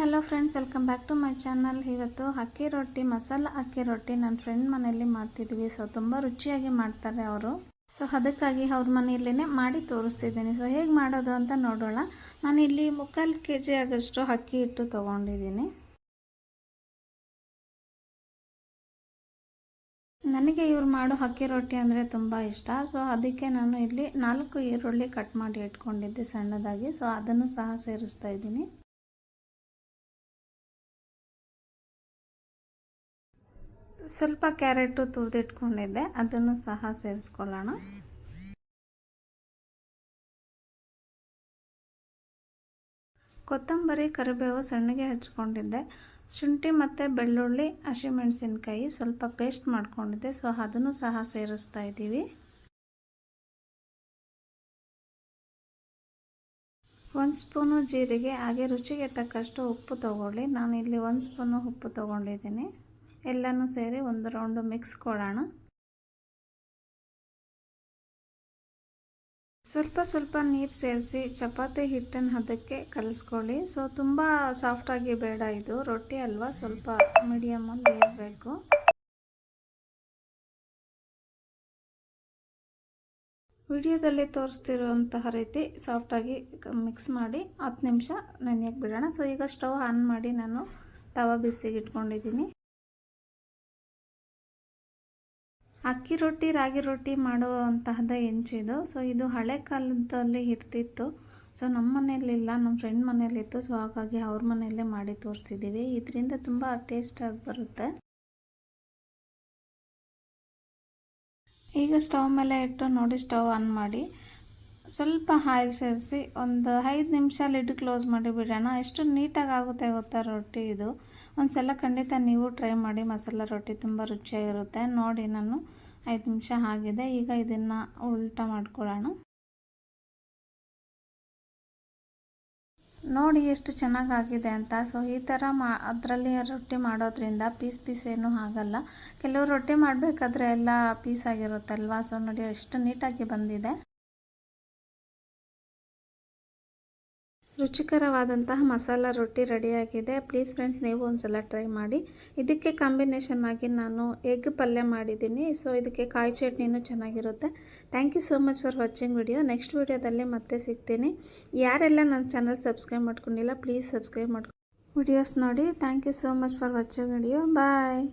Hello friends, welcome back to my channel. ಇವತ್ತು ಅಕ್ಕಿ ರೊಟ್ಟಿ, ಮಸಾಲ ಅಕ್ಕಿ ರೊಟ್ಟಿ ನನ್ನ ಫ್ರೆಂಡ್ ಮನೆಯಲ್ಲಿ ಮಾಡ್ತಿದ್ವಿ. ಸೊ ತುಂಬ ರುಚಿಯಾಗಿ ಮಾಡ್ತಾರೆ ಅವರು. ಸೊ ಅದಕ್ಕಾಗಿ ಅವ್ರ ಮನೆಯಲ್ಲೇ ಮಾಡಿ ತೋರಿಸ್ತಿದ್ದೀನಿ. ಸೊ ಹೇಗೆ ಮಾಡೋದು ಅಂತ ನೋಡೋಣ. ನಾನು ಇಲ್ಲಿ ಮುಕ್ಕಾಲು ಕೆ ಜಿ ಆಗಷ್ಟು ಅಕ್ಕಿ ಹಿಟ್ಟು ತೊಗೊಂಡಿದ್ದೀನಿ. ನನಗೆ ಇವ್ರು ಮಾಡೋ ಅಕ್ಕಿ ರೊಟ್ಟಿ ಅಂದರೆ ತುಂಬ ಇಷ್ಟ. ಸೊ ಅದಕ್ಕೆ ನಾನು ಇಲ್ಲಿ ನಾಲ್ಕು ಈರುಳ್ಳಿ ಕಟ್ ಮಾಡಿ ಇಟ್ಕೊಂಡಿದ್ದೆ ಸಣ್ಣದಾಗಿ. ಸೊ ಅದನ್ನು ಸಹ ಸೇರಿಸ್ತಾ ಇದ್ದೀನಿ. ಸ್ವಲ್ಪ ಕ್ಯಾರೆಟು ತುರಿದಿಟ್ಕೊಂಡಿದ್ದೆ, ಅದನ್ನು ಸಹ ಸೇರಿಸ್ಕೊಳ್ಳೋಣ. ಕೊತ್ತಂಬರಿ ಕರಿಬೇವು ಸಣ್ಣಗೆ ಹಚ್ಕೊಂಡಿದ್ದೆ. ಶುಂಠಿ ಮತ್ತು ಬೆಳ್ಳುಳ್ಳಿ, ಹಸಿಮೆಣಸಿನ್ಕಾಯಿ ಸ್ವಲ್ಪ ಪೇಸ್ಟ್ ಮಾಡ್ಕೊಂಡಿದ್ದೆ, ಸೊ ಅದನ್ನು ಸಹ ಸೇರಿಸ್ತಾ ಇದ್ದೀವಿ. ಒಂದು ಸ್ಪೂನು ಜೀರಿಗೆ, ಹಾಗೆ ರುಚಿಗೆ ತಕ್ಕಷ್ಟು ಉಪ್ಪು ತೊಗೊಳ್ಳಿ. ನಾನು ಇಲ್ಲಿ ಒಂದು ಸ್ಪೂನು ಉಪ್ಪು ತೊಗೊಂಡಿದ್ದೀನಿ. ಎಲ್ಲನೂ ಸೇರಿ ಒಂದು ರೌಂಡು ಮಿಕ್ಸ್ ಕೊಡೋಣ. ಸ್ವಲ್ಪ ಸ್ವಲ್ಪ ನೀರು ಸೇರಿಸಿ ಚಪಾತಿ ಹಿಟ್ಟನ್ನು ಅದಕ್ಕೆ ಕಲಿಸ್ಕೊಳ್ಳಿ. ಸೊ ತುಂಬ ಸಾಫ್ಟಾಗಿ ಬೇಡ ಇದು. ರೊಟ್ಟಿ ಅಲ್ವಾ? ಸ್ವಲ್ಪ ಮೀಡಿಯಮಲ್ಲಿ ಇರಬೇಕು. ವಿಡಿಯೋದಲ್ಲಿ ತೋರಿಸ್ತಿರುವಂತಹ ರೀತಿ ಸಾಫ್ಟಾಗಿ ಮಿಕ್ಸ್ ಮಾಡಿ ಹತ್ತು ನಿಮಿಷ ನೆನೆಯಕ್ಕೆ ಬಿಡೋಣ. ಸೊ ಈಗ ಸ್ಟವ್ ಆನ್ ಮಾಡಿ ನಾನು ತವ ಬಿಸಿಗೆ ಇಟ್ಕೊಂಡಿದ್ದೀನಿ ಅಕ್ಕಿ ರೊಟ್ಟಿ, ರಾಗಿ ರೊಟ್ಟಿ ಮಾಡುವಂತಹದ ಹೆಂಚಿದು ಸೊ ಇದು ಹಳೆ ಕಾಲದಲ್ಲಿ ಇರ್ತಿತ್ತು. ಸೊ ನಮ್ಮ ಮನೆಯಲ್ಲಿಲ್ಲ ನಮ್ಮ ಫ್ರೆಂಡ್ ಮನೆಯಲ್ಲಿತ್ತು ಸೊ ಹಾಗಾಗಿ ಅವ್ರ ಮನೆಯಲ್ಲೇ ಮಾಡಿ ತೋರಿಸಿದ್ದೀವಿ ಇದರಿಂದ ತುಂಬ ಟೇಸ್ಟಾಗಿ ಬರುತ್ತೆ. ಈಗ ಸ್ಟವ್ ಮೇಲೆ ಇಟ್ಟು ನೋಡಿ ಸ್ಟವ್ ಆನ್ ಮಾಡಿ. ಸ್ವಲ್ಪ ಆಯಿಲ್ ಸೇರಿಸಿ ಒಂದು ಐದು ನಿಮಿಷ ಲಿಡ್ ಕ್ಲೋಸ್ ಮಾಡಿ ಬಿಡೋಣ. ಎಷ್ಟು ನೀಟಾಗಿ ಆಗುತ್ತೆ ಗೊತ್ತಾ ರೊಟ್ಟಿ ಇದು? ಒಂದು ಸಲ ಖಂಡಿತ ನೀವು ಟ್ರೈ ಮಾಡಿ. ಮಸಾಲ ರೊಟ್ಟಿ ತುಂಬ ರುಚಿಯಾಗಿರುತ್ತೆ. ನೋಡಿ ನಾನು ಐದು ನಿಮಿಷ ಆಗಿದೆ. ಈಗ ಇದನ್ನು ಉಲ್ಟ ಮಾಡ್ಕೊಳ್ಳೋಣ. ನೋಡಿ ಎಷ್ಟು ಚೆನ್ನಾಗಾಗಿದೆ ಅಂತ. ಸೊ ಈ ಥರ ಮಾ, ಅದರಲ್ಲಿ ರೊಟ್ಟಿ ಮಾಡೋದ್ರಿಂದ ಪೀಸ್ ಪೀಸ್ ಏನೂ ಆಗಲ್ಲ. ಕೆಲವು ರೊಟ್ಟಿ ಮಾಡಬೇಕಾದ್ರೆ ಎಲ್ಲ ಪೀಸ್ ಆಗಿರುತ್ತಲ್ವ? ಸೊ ನೋಡಿ ಎಷ್ಟು ನೀಟಾಗಿ ಬಂದಿದೆ. ರುಚಿಕರವಾದಂತಹ ಮಸಾಲ ರೊಟ್ಟಿ ರೆಡಿಯಾಗಿದೆ. ಪ್ಲೀಸ್ ಫ್ರೆಂಡ್ಸ್, ನೀವು ಒಂದು ಸಲ ಟ್ರೈ ಮಾಡಿ. ಇದಕ್ಕೆ ಕಾಂಬಿನೇಷನ್ ಆಗಿ ನಾನು ಎಗ್ ಪಲ್ಯ ಮಾಡಿದ್ದೀನಿ. ಸೊ, ಇದಕ್ಕೆ ಕಾಯಿ ಚಟ್ನಿನೂ ಚೆನ್ನಾಗಿರುತ್ತೆ. Thank you so much for watching video next ವಿಡಿಯೋದಲ್ಲಿ ಮತ್ತೆ ಸಿಗ್ತೀನಿ. ಯಾರೆಲ್ಲ ನನ್ನ ಚಾನಲ್ ಸಬ್ಸ್ಕ್ರೈಬ್ ಮಾಡ್ಕೊಂಡಿಲ್ಲ ಪ್ಲೀಸ್ ಸಬ್ಸ್ಕ್ರೈಬ್ ಮಾಡ್ಕೊ ವಿಡಿಯೋಸ್ ನೋಡಿ. Thank you so much for watching video bye